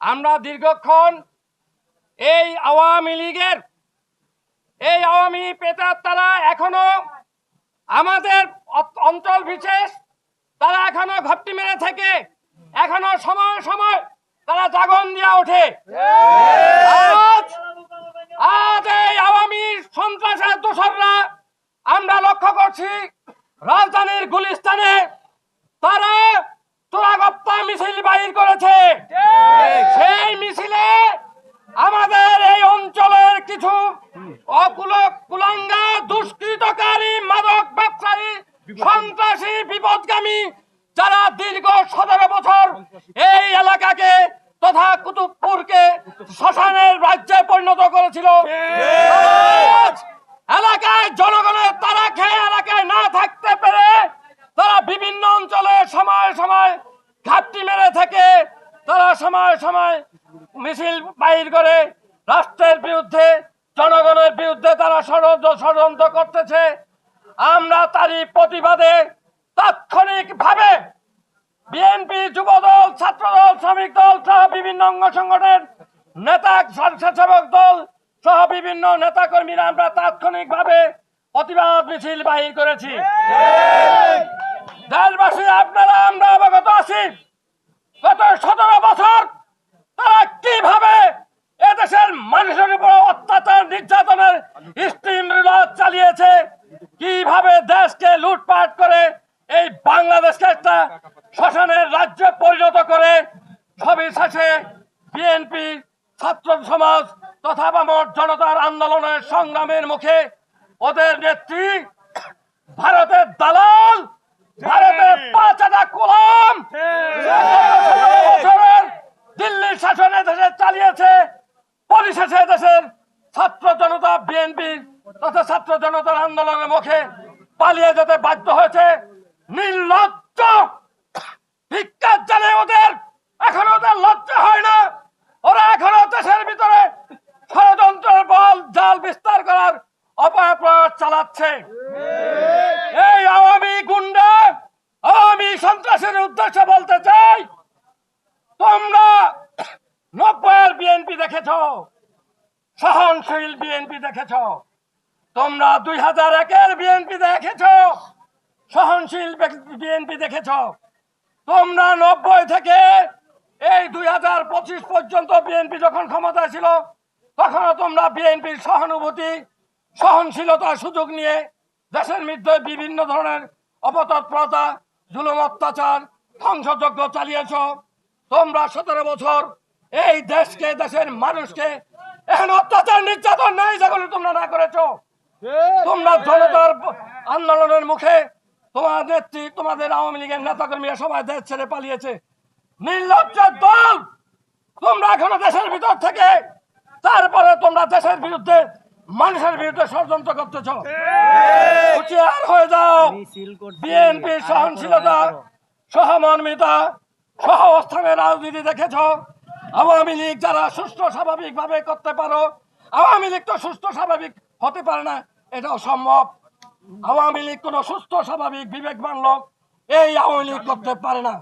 আমরা দীর্ঘক্ষণ এই আওয়ামী লীগের, এই আওয়ামী পেতার তারা এখনও আমাদের অঞ্চল বিশেষ, তারা এখনও ঘপটি মেরে থেকে, এখনও সময় সময় তারা জাগন দিয়া ওঠে। আজ এই আওয়ামী সন্ত্রাসের দোসররা আমরা লক্ষ্য করছি, রাজধানীর গুলিস্তানে তারা চোরাগপ্পা মিছিল বাহির করেছে। সেই মিছিলে আমাদের এই অঞ্চলের কিছু অকুল কুলাঙ্গা দুষ্কৃতকারী মাদক ব্যবসায়ী সন্ত্রাসী বিপদগামী যারা দীর্ঘ সতেরো বছর এই এলাকাকে তথা কুতুবপুরকে শ্মশানের রাজ্যে পরিণত করেছিল আজ এলাকায় জনগণের তারা খেয়ে এলাকায় না থাকতে পেরে তারা বিভিন্ন অঞ্চলে সময় সময় ঘাপটি মেরে থেকে তারা সময় সময় মিছিল বাহির করে রাষ্ট্রের বিরুদ্ধে জনগণের বিরুদ্ধে তারা ষড়যন্ত্র ষড়যন্ত্র করতেছে। আমরা তারই প্রতিবাদে তাৎক্ষণিক ভাবে বিএনপি যুবদল ছাত্রদল শ্রমিক দল সহ বিভিন্ন অঙ্গ সংগঠনের নেতা স্বেচ্ছাসেবক দল সহ বিভিন্ন নেতা কর্মীরা আমরা তাৎক্ষণিক ভাবে প্রতিবাদ মিছিল বাহির করেছি। দেশবাসী আপনারা আমরা অবগত আছি। গত সতেরো বছর তারা কীভাবে এদেশের মানুষের উপর অত্যাচার নির্যাতনের স্টিম চালিয়েছে? কীভাবে দেশকে লুটপাট করে এই বাংলাদেশকে একটা শ্মশানের রাজ্যে পরিণত করে? সবই শেষে বিএনপি, ছাত্র সমাজ তথা বামর জনতার আন্দোলনের সংগ্রামের মুখে ওদের নেত্রী ভারতের দালাল চালিয়েছে পরিশেষে দেশের ছাত্র জনতা, বিএনপি তথা ছাত্র জনতার আন্দোলনের মুখে পালিয়ে যেতে বাধ্য হয়েছে। নির্লজ্জ! ভিক্ষা জানে ওদের। ওদের লজ্জা হয় না। ওরা দেশের ভিতরে ষড়যন্ত্রের বল, জাল বিস্তার করার চালাচ্ছে। এই আওয়ামী গুন্ডা, আওয়ামী সন্ত্রাসের উদ্দেশ্যে বলতে চাই, তোমরা দেখেছ? সহনশীল বিএনপি দেখেছ। তোমরা দুই হাজার একের বিএনপি দেখেছ। সহনশীল বিএনপি দেখেছ। তোমরা নব্বই থেকে এই দুই হাজার পঁচিশ পর্যন্ত বিএনপি যখন ক্ষমতায় ছিল, তখনও তোমরা বিএনপির সহানুভূতি সহনশীলতার সুযোগ নিয়ে দেশের মধ্যে বিভিন্ন ধরনের অপতৎপরতা, জুলুম, অত্যাচার, ধ্বংসযজ্ঞ চালিয়েছ। তোমরা সতেরো বছর এই দেশকে দেশের মানুষকে এখন অত্যাচার নির্যাতন নাই যেগুলো তোমরা না করেছ। তোমরা জনতার আন্দোলনের মুখে তোমার নেত্রী তোমাদের আওয়ামী লীগের নেতাকর্মীরা সবাই দেশ ছেড়ে পালিয়েছে। নির্লজ্জ দল! তোমরা এখনও দেশের ভিতর থেকে তারপরে তোমরা দেশের বিরুদ্ধে মানুষের বিরুদ্ধে ষড়যন্ত্র করতেছ। হুঁশিয়ার হয়ে যাও। বিএনপি সহনশীলতা সহমর্মিতা সহ অবস্থানের রাজনীতি দেখেছ। আওয়ামী লীগ যারা সুস্থ স্বাভাবিকভাবে করতে পারো, আওয়ামী লীগ তো সুস্থ স্বাভাবিক হতে পারে না, এটাও সম্ভব। আওয়ামী লীগ কোন সুস্থ স্বাভাবিক বিবেকবান লোক, এই আওয়ামী লীগ করতে পারে না।